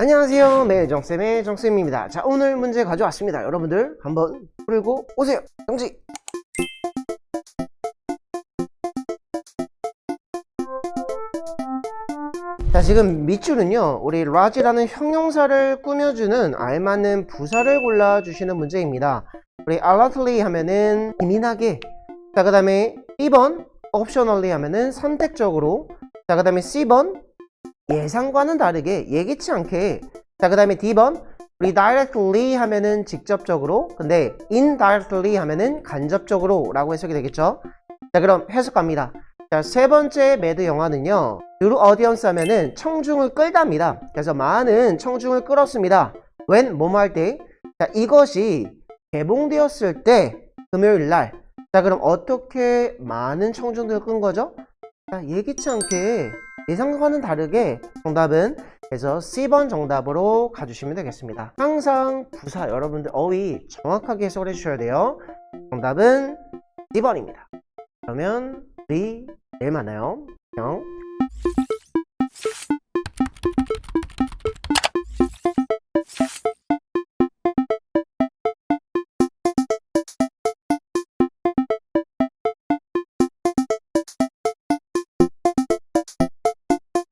안녕하세요. 네, 정쌤의 정쌤입니다. 자, 오늘 문제 가져왔습니다. 여러분들 한번 풀고 오세요. 정지! 자, 지금 밑줄은요, 우리 라지라는 형용사를 꾸며주는 알맞는 부사를 골라주시는 문제입니다. 우리 allottly 하면은 기민하게, 자, 그 다음에 B번 optionally 하면은 선택적으로, 자, 그 다음에 C번 예상과는 다르게 예기치 않게. 자 그 다음에 D번. 우리 directly 하면은 직접적으로 근데 indirectly 하면은 간접적으로 라고 해석이 되겠죠? 자 그럼 해석 갑니다. 자 세 번째 매드 영화는요 드루 어디언스 하면은 청중을 끌답니다. 그래서 많은 청중을 끌었습니다. when 뭐뭐 할 때? 자 이것이 개봉되었을 때 금요일 날 자 그럼 어떻게 많은 청중들을 끈 거죠? 자 예기치 않게 예상과는 다르게 정답은 그래서 C번 정답으로 가주시면 되겠습니다. 항상 부사 여러분들 어휘 정확하게 해석을 해주셔야 돼요. 정답은 C번입니다. 그러면 우리 내일 만나요. 안녕.